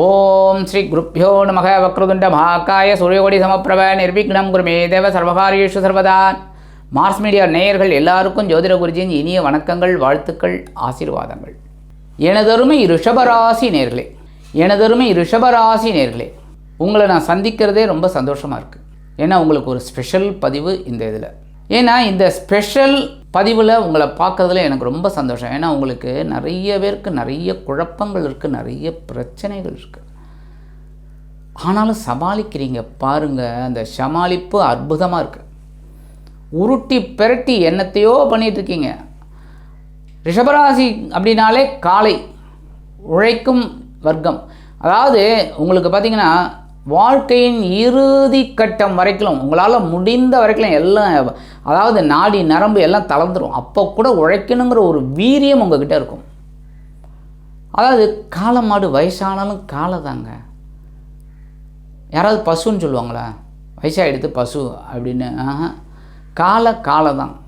ஓம் ஸ்ரீ குருப்பியோ நமக வக்ரதுண்ட மகாக்காய சூரியகோடி சமப்பிரப நிர்விக்னம் குருமே தேவ சர்வகாரியேஷு சர்வதா. மார்ஸ் மீடியா நேயர்கள் எல்லாருக்கும் ஜோதிட குருஜியின் இனிய வணக்கங்கள் வாழ்த்துக்கள் ஆசீர்வாதங்கள். எனதருமை ரிஷபராசி நேர்களே எனதருமை ரிஷபராசி நேர்களே உங்களை நான் சந்திக்கிறதே ரொம்ப சந்தோஷமாக இருக்குது ஏன்னா உங்களுக்கு ஒரு ஸ்பெஷல் பதிவு இந்த இதில். ஏன்னா இந்த ஸ்பெஷல் பதிவில் உங்களை பார்க்கறதுல எனக்கு ரொம்ப சந்தோஷம். ஏன்னா உங்களுக்கு நிறைய பேருக்கு நிறைய குழப்பங்கள் இருக்குது நிறைய பிரச்சனைகள் இருக்குது ஆனாலும் சமாளிக்கிறீங்க. பாருங்கள் அந்த சமாளிப்பு அற்புதமாக இருக்குது உருட்டி பிரட்டி என்னத்தையோ பண்ணிகிட்ருக்கீங்க ரிஷபராசி அப்படின்னாலே காலை உழைக்கும் வர்க்கம். அதாவது உங்களுக்கு பார்த்திங்கன்னா வாழ்க்கையின் இறுதி கட்டம் வரைக்கும் உங்களால் முடிந்த வரைக்கும் எல்லாம் அதாவது நாடி நரம்பு எல்லாம் தளர்ந்துடும் அப்போ கூட உழைக்கணுங்கிற ஒரு வீரியம் உங்ககிட்ட இருக்கும். அதாவது காளை மாடு வயசானாலும் காலை தாங்க. யாராவது பசுன்னு சொல்லுவாங்களா? வயசாகிடுத்து பசு அப்படின்னு காலை காலை தான்.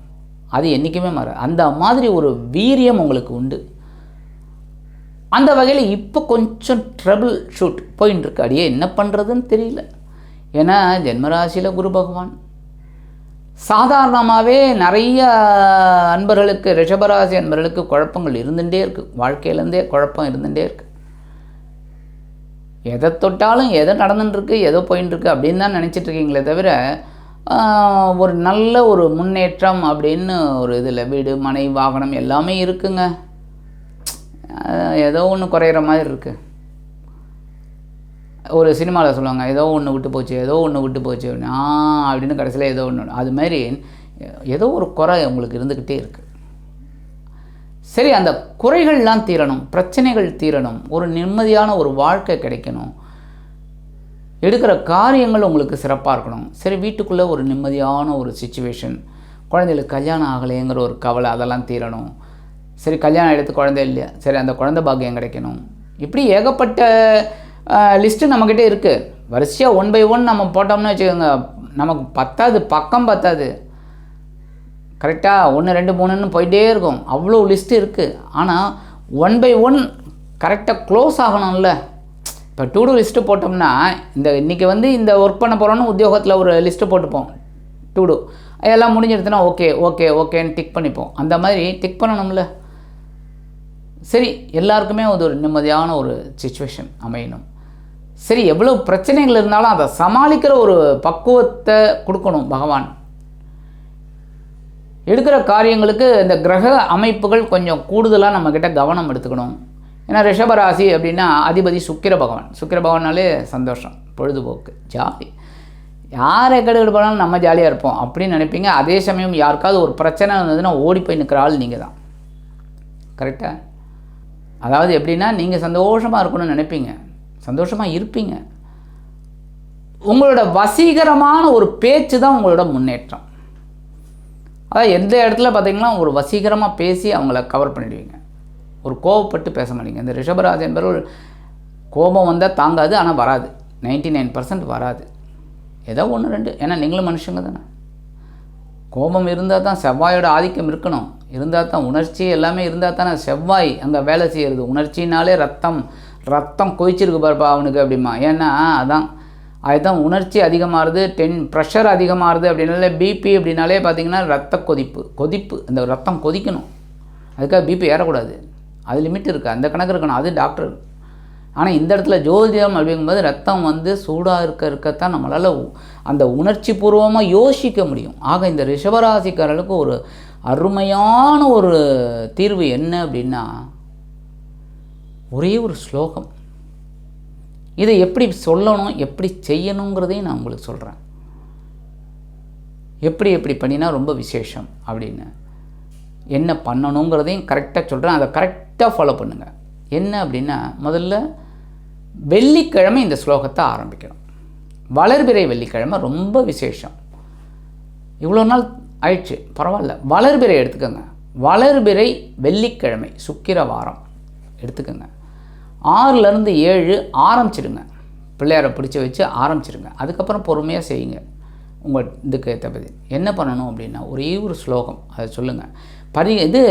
அது என்றைக்குமே மாறாது. அந்த மாதிரி ஒரு வீரியம் உங்களுக்கு உண்டு. அந்த வகையில் இப்போ கொஞ்சம் ட்ரபிள் ஷூட் போயின்னு இருக்கு அடியே என்ன பண்ணுறதுன்னு தெரியல. ஏன்னா ஜென்மராசியில் குரு பகவான். சாதாரணமாகவே நிறைய அன்பர்களுக்கு ரிஷபராசி அன்பர்களுக்கு குழப்பங்கள் இருந்துகிட்டே இருக்குது வாழ்க்கையிலேருந்தே குழப்பம் இருந்துகிட்டே இருக்குது எதை தொட்டாலும் எதை நடந்துட்டுருக்கு எதோ போயின்னு அப்படின்னு தான் நினச்சிட்டு இருக்கீங்களே தவிர ஒரு நல்ல ஒரு முன்னேற்றம் அப்படின்னு ஒரு இதில் வீடு மனை வாகனம் எல்லாமே இருக்குங்க. ஏதோ ஒன்று குறையிற மாதிரி இருக்குது ஒரு சினிமாவில் சொல்லுவாங்க ஏதோ ஒன்று விட்டு போச்சு ஏதோ ஒன்று விட்டு போச்சு ஆ அப்படின்னு கடைசியில் ஏதோ ஒன்று அது மாதிரி ஏதோ ஒரு குறை உங்களுக்கு இருந்துக்கிட்டே இருக்குது சரி அந்த குறைகள்லாம் தீரணும் பிரச்சனைகள் தீரணும் ஒரு நிம்மதியான ஒரு வாழ்க்கை கிடைக்கணும். எடுக்கிற காரியங்கள் உங்களுக்கு சிறப்பாக இருக்கணும். சரி வீட்டுக்குள்ளே ஒரு நிம்மதியான ஒரு சுச்சுவேஷன் குழந்தைகளுக்கு கல்யாணம் ஆகலைங்கிற ஒரு கவலை அதெல்லாம் தீரணும். சரி கல்யாணம் எடுத்து குழந்தை இல்லையா? சரி அந்த குழந்தை பாக்கியம் கிடைக்கணும். இப்படி ஏகப்பட்ட லிஸ்ட்டு நம்மக்கிட்ட இருக்குது வரிசையாக ஒன் பை ஒன் நம்ம போட்டோம்னு வச்சுக்கோங்க. நமக்கு பத்தாது பக்கம் பத்தாது. கரெக்டாக ஒன்று ரெண்டு மூணுன்னு போயிட்டே இருக்கும். அவ்வளோ லிஸ்ட்டு இருக்குது ஆனால் ஒன் பை ஒன் கரெக்டாக க்ளோஸ் ஆகணும்ல. இப்போ டூ டூ லிஸ்ட்டு போட்டோம்னா இந்த இன்றைக்கி வந்து இந்த ஒர்க் பண்ண போகிறோன்னு உத்தியோகத்தில் ஒரு லிஸ்ட்டு போட்டுப்போம். டூ டூ எல்லாம் முடிஞ்சிடுச்சுன்னா ஓகே ஓகே ஓகேன்னு டிக் பண்ணிப்போம். அந்த மாதிரி டிக் பண்ணணும்ல. சரி எல்லாருக்குமே அது ஒரு நிம்மதியான ஒரு சுச்சுவேஷன் அமையணும். சரி எவ்வளோ பிரச்சனைகள் இருந்தாலும் அதை சமாளிக்கிற ஒரு பக்குவத்தை கொடுக்கணும் பகவான். எடுக்கிற காரியங்களுக்கு இந்த கிரக அமைப்புகள் கொஞ்சம் கூடுதலாக நம்மக்கிட்ட கவனம் எடுத்துக்கணும். ஏன்னா ரிஷபராசி அப்படின்னா அதிபதி சுக்கிர பகவான். சுக்கிர பகவானாலே சந்தோஷம் பொழுதுபோக்கு ஜாலி. யாரை கெடுக்கடு போனாலும் நம்ம ஜாலியாக இருப்போம் அப்படின்னு நினைப்பீங்க. அதே சமயம் யாருக்காவது ஒரு பிரச்சனை இருந்ததுன்னா ஓடி போய் நிற்கிற ஆள் நீங்கள் தான் கரெக்டாக அதாவது எப்படின்னா நீங்கள் சந்தோஷமாக இருக்கணும்னு நினைப்பீங்க. சந்தோஷமாக இருப்பீங்க. உங்களோட வசீகரமான ஒரு பேச்சு தான் உங்களோட முன்னேற்றம். அதாவது எந்த இடத்துல பார்த்தீங்கன்னா ஒரு வசீகரமாக பேசி அவங்கள கவர் பண்ணிடுவீங்க. ஒரு கோவப்பட்டு பேச மாட்டீங்க. இந்த ரிஷபராசி என்பவர்கள் கோபம் வந்தால் தாங்காது ஆனால் வராது. 99% நைன் பர்சன்ட் வராது. ஏதோ ஒன்று ரெண்டு. ஏன்னா நீங்களும் மனுஷங்க தானே. கோபம் இருந்தால் தான் செவ்வாயோட ஆதிக்கம் இருக்கணும். இருந்தால் தான் உணர்ச்சி எல்லாமே இருந்தால் தானே செவ்வாய் அங்கே வேலை செய்கிறது உணர்ச்சினாலே ரத்தம். ரத்தம் கொதிச்சிருக்கு பாருப்பா அவனுக்கு அப்படிமா. ஏன்னா அதான் அதுதான் உணர்ச்சி அதிகமாகுது டென் ப்ரெஷர் அதிகமாகுது அப்படின்னாலே பிபி அப்படின்னாலே பார்த்தீங்கன்னா ரத்த கொதிப்பு. கொதிப்பு. அந்த ரத்தம் கொதிக்கணும். அதுக்காக பிபி ஏறக்கூடாது. அது லிமிட் இருக்குது அந்த கணக்கு இருக்கணும். அது டாக்டர் ஆனால் இந்த இடத்துல ஜோதிடம் அப்படிங்கும்போது ரத்தம் வந்து சூடாக இருக்க இருக்கத்தான் நம்மளால் அந்த உணர்ச்சி பூர்வமாக யோசிக்க முடியும். ஆக இந்த ரிஷபராசிக்காரர்களுக்கு ஒரு அருமையான ஒரு தீர்வு என்ன அப்படின்னா ஒரே ஒரு ஸ்லோகம். இதை எப்படி சொல்லணும் எப்படி செய்யணுங்கிறதையும் நான் உங்களுக்கு சொல்கிறேன் எப்படி எப்படி பண்ணினா ரொம்ப விசேஷம் அப்படின்னு. என்ன பண்ணணுங்கிறதையும் கரெக்டாக சொல்கிறேன் அதை கரெக்டாக ஃபாலோ பண்ணுங்கள் என்ன அப்படின்னா முதல்ல வெள்ளிக்கிழமை இந்த ஸ்லோகத்தை ஆரம்பிக்கணும். வளர்பிறை வெள்ளிக்கிழமை ரொம்ப விசேஷம். இவ்வளோ நாள் ஆயிடுச்சு. பரவாயில்ல. வளர்பிறை எடுத்துக்கோங்க. வளர்பிறை வெள்ளிக்கிழமை சுக்கிர வாரம் எடுத்துக்கோங்க. ஆறுலேருந்து ஏழு ஆரம்பிச்சிடுங்க. பிள்ளையாரை பிடிச்சி வச்சு ஆரம்பிச்சிடுங்க. அதுக்கப்புறம் பொறுமையாக செய்யுங்க. உங்கள் இதுக்கு ஏற்ற பதில் என்ன பண்ணணும் அப்படின்னா ஒரே ஒரு ஸ்லோகம். அதை சொல்லுங்கள் பரி இது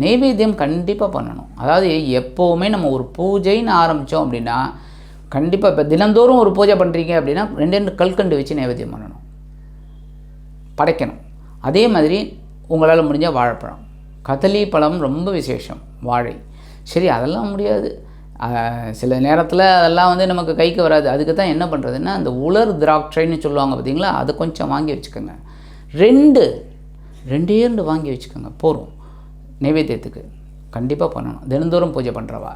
நெய்வேத்தியம் கண்டிப்பாக பண்ணணும். அதாவது எப்போவுமே நம்ம ஒரு பூஜைன்னு ஆரம்பித்தோம் அப்படின்னா கண்டிப்பாக இப்போ தினந்தோறும் ஒரு பூஜை பண்ணுறீங்க அப்படின்னா ரெண்டு ரெண்டு கல்கண்டு வச்சு நைவேத்தியம் பண்ணணும். படைக்கணும். அதே மாதிரி உங்களால் முடிஞ்சால் வாழைப்பழம். கதலி பழம் ரொம்ப விசேஷம் வாழை. சரி அதெல்லாம் முடியாது. சில நேரத்தில் அதெல்லாம் வந்து நமக்கு கைக்கு வராது. அதுக்கு தான் என்ன பண்ணுறதுன்னா அந்த உலர் திராட்சைன்னு சொல்லுவாங்க பார்த்தீங்களா அதை கொஞ்சம் வாங்கி வச்சுக்கோங்க. ரெண்டு ரெண்டே ரெண்டு வாங்கி வச்சுக்கோங்க. போகிறோம் நைவேத்தியத்துக்கு. கண்டிப்பாக பண்ணணும். தினந்தோறும் பூஜை பண்ணுறவா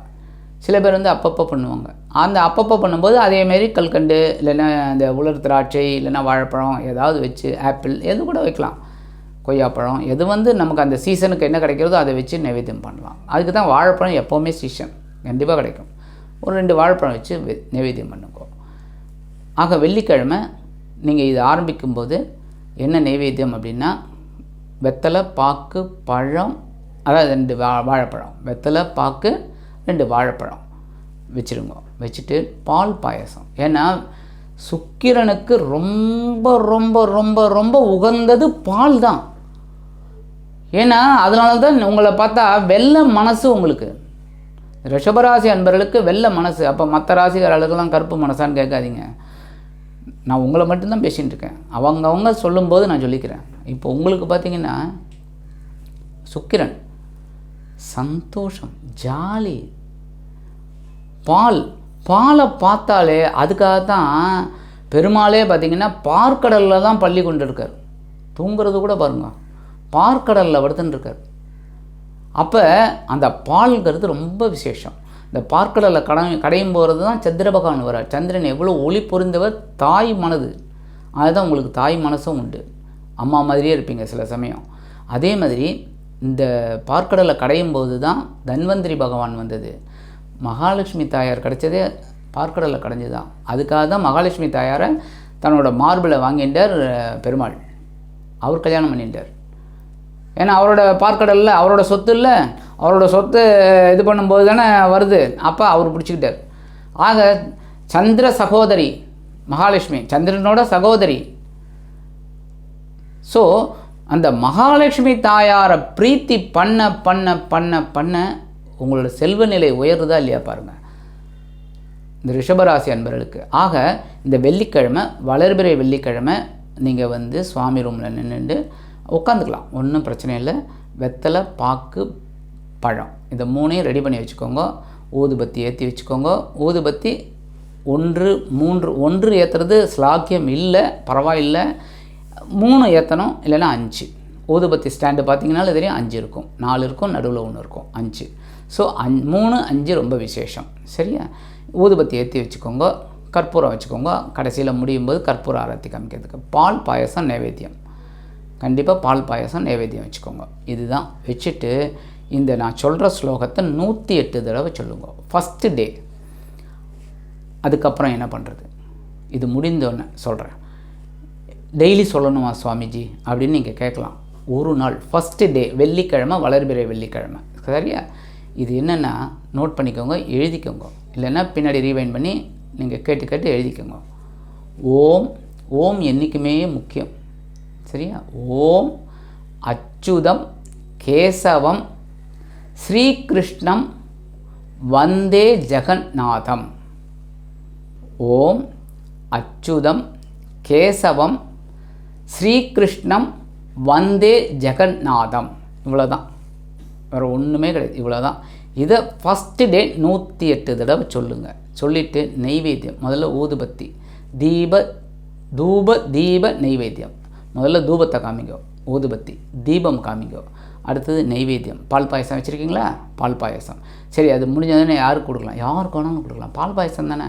சில பேர் வந்து அப்பப்போ பண்ணுவாங்க. அந்த அப்பப்போ பண்ணும்போது அதேமாரி கல்கண்டு இல்லைன்னா அந்த உலர் திராட்சை இல்லைன்னா வாழைப்பழம் ஏதாவது வச்சு ஆப்பிள் எது கூட வைக்கலாம். கொய்யாப்பழம் எது வந்து நமக்கு அந்த சீசனுக்கு என்ன கிடைக்கிறதோ அதை வச்சு நைவேத்தியம் பண்ணலாம். அதுக்கு தான் வாழைப்பழம் எப்போவுமே சீசன் கண்டிப்பாக கிடைக்கும். ஒரு ரெண்டு வாழைப்பழம் வச்சு நைவேத்தியம் பண்ணுங்கோ. ஆக வெள்ளிக்கிழமை நீங்கள் இது ஆரம்பிக்கும்போது என்ன நைவேத்தியம் அப்படின்னா வெத்தலை பாக்கு பழம் அதாவது ரெண்டு வா வாழைப்பழம். வெத்தலை பாக்கு ரெண்டு வாழைப்பழம் வச்சுருங்க. வச்சுட்டு பால் பாயசம். ஏன்னா சுக்கிரனுக்கு ரொம்ப ரொம்ப ரொம்ப ரொம்ப உகந்தது பால் தான். ஏன்னா அதனால தான் உங்களை பார்த்தா வெள்ளை மனசு உங்களுக்கு. ரிஷபராசி அன்பர்களுக்கு வெள்ள மனசு. அப்போ மற்ற ராசிக்காரர்களுக்கெல்லாம் கருப்பு மனசான்னு கேட்காதீங்க. நான் உங்களை மட்டும்தான் பேசிகிட்டு இருக்கேன். அவங்கவங்க சொல்லும்போது நான் சொல்லிக்கிறேன். இப்போ உங்களுக்கு பார்த்தீங்கன்னா சுக்கிரன் சந்தோஷம் ஜாலி பால் பாலை பார்த்தாலே அதுக்காக தான் பெருமாளே பார்த்தீங்கன்னா பார்க்கடலில் தான் பள்ளி கொண்டு இருக்கார். தூங்குறது கூட பாருங்க. பார்க்கடலில் வருதுன்னு இருக்கார். அப்போ அந்த பால்ங்கிறது ரொம்ப விசேஷம். இந்த பார்க்கடலில் கடை கடையும் போகிறது தான் சந்திரபகவான் வரார். சந்திரன் எவ்வளோ ஒளி பொருந்தவர்? தாய் மனது. அதுதான் உங்களுக்கு தாய் மனசும் உண்டு. அம்மா மாதிரியே இருப்பீங்க சில சமயம். அதே மாதிரி இந்த பார்க்கடலை கடையும் போது தான் தன்வந்திரி பகவான் வந்தது. மகாலட்சுமி தாயார் கிடச்சதே பார்க்கடலை கடைஞ்சு தான் அதுக்காக தான் மகாலட்சுமி தாயாரை தன்னோட மார்பிளை வாங்கிட்டார் பெருமாள். அவர் கல்யாணம் பண்ணிட்டார் ஏன்னா அவரோட பார்க்கடலில் அவரோட சொத்து இல்லை அவரோட சொத்து இது பண்ணும்போது தானே வருது. அப்போ அவர் பிடிச்சிக்கிட்டார். ஆக சந்திர சகோதரி மகாலட்சுமி சந்திரனோட சகோதரி. ஸோ அந்த மகாலட்சுமி தாயாரை பிரீத்தி பண்ண பண்ண பண்ண பண்ண உங்களோட செல்வ நிலை உயருதா இல்லையா பாருங்கள் இந்த ரிஷபராசி அன்பர்களுக்கு. ஆக இந்த வெள்ளிக்கிழமை வளர்பிறை வெள்ளிக்கிழமை நீங்கள் வந்து சுவாமி ரூமில் நின்றுட்டு உட்காந்துக்கலாம். ஒன்றும் பிரச்சனை இல்லை. வெத்தலை பாக்கு பழம். இந்த மூணையும் ரெடி பண்ணி வச்சுக்கோங்க. ஊதுபத்தி ஏற்றி வச்சுக்கோங்க. ஊதுபத்தி ஒன்று மூன்று ஒன்று ஏற்றுறது ஸ்லாக்கியம் இல்லை பரவாயில்லை. மூணு ஏற்றணும் இல்லைன்னா அஞ்சு. ஊதுபத்தி ஸ்டாண்டு பார்த்திங்கனாலும் தெரியும் அஞ்சு இருக்கும். நாலு இருக்கும் நடுவில் ஒன்று இருக்கும். அஞ்சு. ஸோ அஞ் மூணு அஞ்சு ரொம்ப விசேஷம். சரியா? ஊதுபத்தி ஏற்றி வச்சுக்கோங்க. கற்பூரம் வச்சுக்கோங்க. கடைசியில் முடியும் போது கற்பூரம் ஆரத்தி காமிக்கிறதுக்கு. பால் பாயசம் நைவேத்தியம். கண்டிப்பாக பால் பாயசம் நைவேத்தியம் வச்சுக்கோங்க. இதுதான் வச்சுட்டு இந்த நான் சொல்கிற ஸ்லோகத்தை நூற்றி எட்டு தடவை சொல்லுங்க. ஃபஸ்ட்டு டே அதுக்கப்புறம் என்ன பண்ணுறது இது முடிந்தோடனே சொல்கிறேன் டெய்லி சொல்லணுமா சுவாமிஜி? அப்படின்னு நீங்கள் கேட்கலாம். ஒரு நாள். ஃபஸ்ட்டு டே வெள்ளிக்கிழமை வளர்பிறை வெள்ளிக்கிழமை. சரியா? இது என்னென்னா நோட் பண்ணிக்கோங்க எழுதிக்கோங்க. இல்லைன்னா பின்னாடி ரீவைண்ட் பண்ணி நீங்கள் கேட்டு கேட்டு எழுதிக்கோங்க. ஓம். ஓம் என்றைக்குமே முக்கியம். சரியா? ஓம் அச்சுதம் கேசவம் ஸ்ரீகிருஷ்ணம் வந்தே ஜெகநாதம். ஓம் அச்சுதம் கேசவம் ஸ்ரீகிருஷ்ணம் வந்தே ஜெகநாதம். இவ்வளோதான் வேறு ஒன்றுமே கிடையாது. இவ்வளோதான் இதை ஃபஸ்ட்டு டே நூற்றி எட்டு தடவை சொல்லுங்கள் சொல்லிவிட்டு நெய்வேத்தியம். முதல்ல ஊதுபத்தி. தீப தூப தீப நெய்வேத்தியம். முதல்ல தூபத்தை காமிங்கோ ஊதுபத்தி தீபம் காமிங்கோ. அடுத்தது நெய்வேத்தியம். பால் பாயசம் வச்சுருக்கீங்களா? பால் பாயசம். சரி அது முடிஞ்சதுன்னு யாருக்கு கொடுக்கலாம்? யாருக்கு வேணாலும் கொடுக்கலாம். பால் பாயசம் தானே.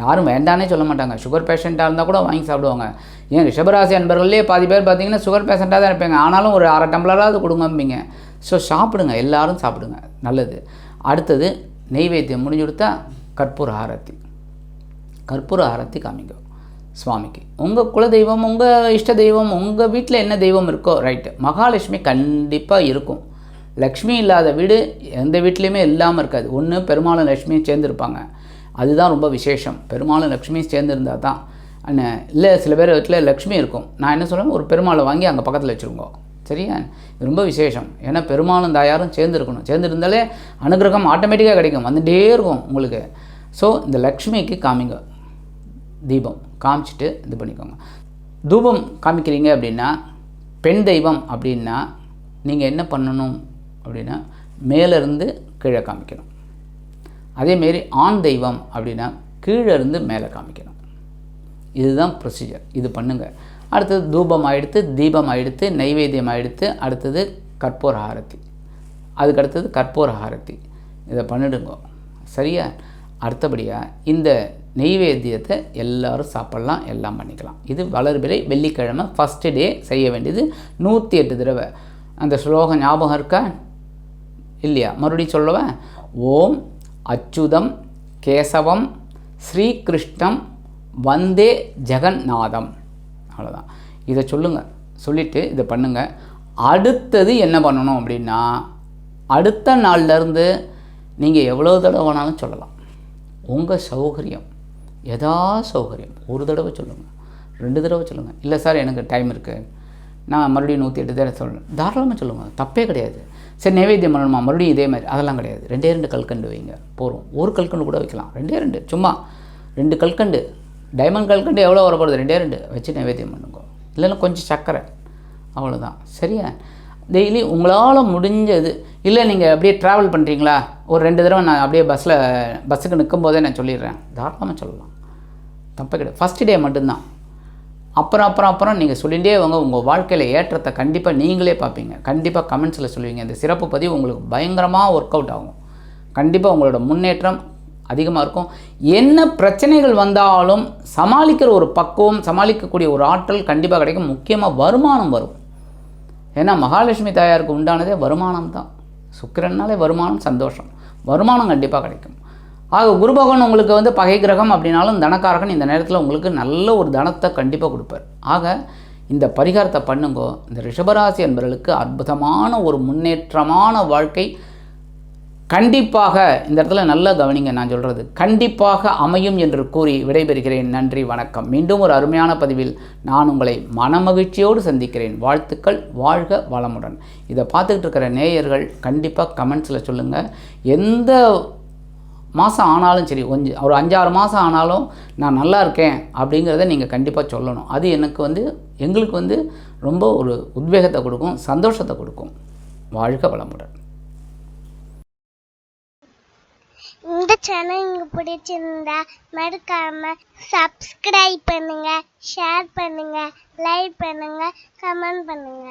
யாரும் வேண்டானே சொல்ல மாட்டாங்க. சுகர் பேஷண்ட்டாக இருந்தால் கூட வாங்கி சாப்பிடுவாங்க. ஏன் ரிஷபராசி அன்பர்கள்லேயே பாதி பேர் பார்த்தீங்கன்னா சுகர் பேஷண்ட்டாக தான் இருப்பாங்க. ஆனாலும் ஒரு அரை டம்ளராவது கொடுங்கம்பீங்க ஸோ சாப்பிடுங்க. எல்லாரும் சாப்பிடுங்க. நல்லது. அடுத்தது நெய்வேத்தியம் முடிஞ்சு கொடுத்தா கற்பூர ஆரத்தி. கற்பூர ஆரத்தி காமிக்கும் சுவாமிக்கு. உங்கள் குலதெய்வம் உங்கள் இஷ்ட தெய்வம் உங்கள் வீட்டில் என்ன தெய்வம் இருக்கோ ரைட்டு மகாலட்சுமி கண்டிப்பாக இருக்கும். லக்ஷ்மி இல்லாத வீடு எந்த வீட்லேயுமே இல்லாமல் இருக்காது. ஒன்று பெருமாளும் லக்ஷ்மியும் சேர்ந்துருப்பாங்க. அதுதான் ரொம்ப விசேஷம். பெருமாளும் லக்ஷ்மியும் சேர்ந்துருந்தா தான். அண்ணன் இல்லை சில பேர் வீட்டில் லக்ஷ்மி இருக்கும். நான் என்ன சொல்லுவேன் ஒரு பெருமாளை வாங்கி அங்கே பக்கத்தில் வச்சுருங்கோ. சரியா? இது ரொம்ப விசேஷம். ஏன்னா பெருமாளும் தாயாரும் சேர்ந்துருக்கணும். சேர்ந்துருந்தாலே அனுகிரகம் ஆட்டோமேட்டிக்காக கிடைக்கும். வந்துட்டே இருக்கும் உங்களுக்கு. ஸோ இந்த லக்ஷ்மிக்கு காமிங்க. தீபம் காமிச்சிட்டு இது பண்ணிக்கோங்க. தூபம் காமிக்கிறீங்க அப்படின்னா பெண் தெய்வம் அப்படின்னா நீங்கள் என்ன பண்ணணும் அப்படின்னா மேலேருந்து கீழே காமிக்கணும். அதேமாரி ஆண் தெய்வம் அப்படின்னா கீழேருந்து மேலே காமிக்கணும். இதுதான் ப்ரொசீஜர் இது பண்ணுங்கள் அடுத்தது தூபம் ஆயிடுத்து தீபம் ஆயிடுத்து நைவேத்தியம் ஆயிடுத்து அடுத்தது கற்பூர ஆரத்தி. அதுக்கு அடுத்தது கற்பூர ஆரத்தி. இதை பண்ணிடுங்க. சரியா? அடுத்தபடியாக இந்த நெய்வேத்தியத்தை எல்லோரும் சாப்பிட்லாம் எல்லாம் பண்ணிக்கலாம். இது வளர்பிறை வெள்ளிக்கிழமை ஃபஸ்ட்டு டே செய்ய வேண்டியது நூற்றி எட்டு தடவை. அந்த ஸ்லோகம் ஞாபகம் இருக்கா? இல்லையா? மறுபடியும் சொல்லுவேன் ஓம் அச்சுதம் கேசவம் ஸ்ரீகிருஷ்ணம் வந்தே ஜெகந்நாதம் அவ்வளோதான் இதை சொல்லுங்கள் சொல்லிவிட்டு இதை பண்ணுங்கள் அடுத்தது என்ன பண்ணணும் அப்படின்னா அடுத்த நாள்லேருந்து நீங்கள் எவ்வளோ தடவை வேணாலும் சொல்லலாம். உங்கள் சௌகரியம். எதா சௌகரியம்? ஒரு தடவை சொல்லுங்கள் ரெண்டு தடவை சொல்லுங்கள் இல்லை சார் எனக்கு டைம் இருக்குது நான் மறுபடியும் நூற்றி எட்டு தடவை சொல்கிறேன் தாராளமாக சொல்லுங்கள் தப்பே கிடையாது. சரி நைவேத்தியம் பண்ணணுமா? மறுபடியும் இதே மாதிரி. அதெல்லாம் கிடையாது. ரெண்டே ரெண்டு கல்கண்டு வைங்க. போகிறோம் ஒரு கல்கண்டு கூட வைக்கலாம். ரெண்டே ரெண்டு. சும்மா ரெண்டு கல்கண்டு. டைமண்ட் கல்கண்டு எவ்வளோ வரப்படுது ரெண்டே ரெண்டு. வச்சு நைவேத்தியம் பண்ணுங்க. இல்லைன்னா கொஞ்சம் சர்க்கரை. அவ்வளோதான் சரியா? டெய்லி உங்களால் முடிஞ்சது. இல்லை நீங்கள் அப்படியே ட்ராவல் பண்ணுறீங்களா ஒரு ரெண்டு தடவை நான் அப்படியே பஸ்ஸில் பஸ்ஸுக்கு நிற்கும் போதே நான் சொல்லிடுறேன். தாராளமாக சொல்லலாம். தப்பே கிடையாது. ஃபஸ்ட் டே மட்டும்தான். அப்புறம் அப்புறம் அப்புறம் நீங்கள் சொல்லிகிட்டே வாங்க. உங்கள் வாழ்க்கையில் ஏற்றத்தை கண்டிப்பாக நீங்களே பார்ப்பீங்க. கண்டிப்பாக கமெண்ட்ஸில் சொல்லுவீங்க. இந்த சிறப்பு பதிவு உங்களுக்கு பயங்கரமாக ஒர்க் அவுட் ஆகும். கண்டிப்பாக உங்களோட முன்னேற்றம் அதிகமாக இருக்கும். என்ன பிரச்சனைகள் வந்தாலும் சமாளிக்கிற ஒரு பக்குவம் சமாளிக்கக்கூடிய ஒரு ஆற்றல் கண்டிப்பாக கிடைக்கும். முக்கியமாக வருமானம் வரும். ஏன்னா மகாலட்சுமி தாயாருக்கு உண்டானதே வருமானம் தான் சுக்கிரன்னாலே வருமானம் சந்தோஷம். வருமானம் கண்டிப்பாக கிடைக்கும். ஆக குரு பகவான் உங்களுக்கு வந்து பகை கிரகம் அப்படின்னாலும் தனக்காரகன் இந்த நேரத்தில் உங்களுக்கு நல்ல ஒரு தனத்தை கண்டிப்பாக கொடுப்பார். ஆக இந்த பரிகாரத்தை பண்ணுங்கோ. இந்த ரிஷபராசி என்பவர்களுக்கு அற்புதமான ஒரு முன்னேற்றமான வாழ்க்கை கண்டிப்பாக இந்த இடத்துல நல்லா கவனிங்க நான் சொல்கிறது கண்டிப்பாக அமையும் என்று கூறி விடைபெறுகிறேன். நன்றி வணக்கம். மீண்டும் ஒரு அருமையான பதிவில் நான் உங்களை மனமகிழ்ச்சியோடு சந்திக்கிறேன். வாழ்த்துக்கள் வாழ்க வளமுடன். இதை பார்த்துக்கிட்டு இருக்கிற நேயர்கள் கண்டிப்பாக கமெண்ட்ஸில் சொல்லுங்கள் எந்த மாதம் ஆனாலும் சரி கொஞ்சம் ஒரு அஞ்சாறு மாதம் ஆனாலும் நான் நல்லா இருக்கேன் அப்படிங்கிறத நீங்கள் கண்டிப்பாக சொல்லணும். அது எனக்கு வந்து எங்களுக்கு வந்து ரொம்ப ஒரு உத்வேகத்தை கொடுக்கும் சந்தோஷத்தை கொடுக்கும். வாழ்க வளமுடன். இந்த சேனல் உங்களுக்கு பிடிச்சிருந்தா மறக்காம சப்ஸ்கிரைப் பண்ணுங்க ஷேர் பண்ணுங்க லைக் பண்ணுங்க கமெண்ட் பண்ணுங்க.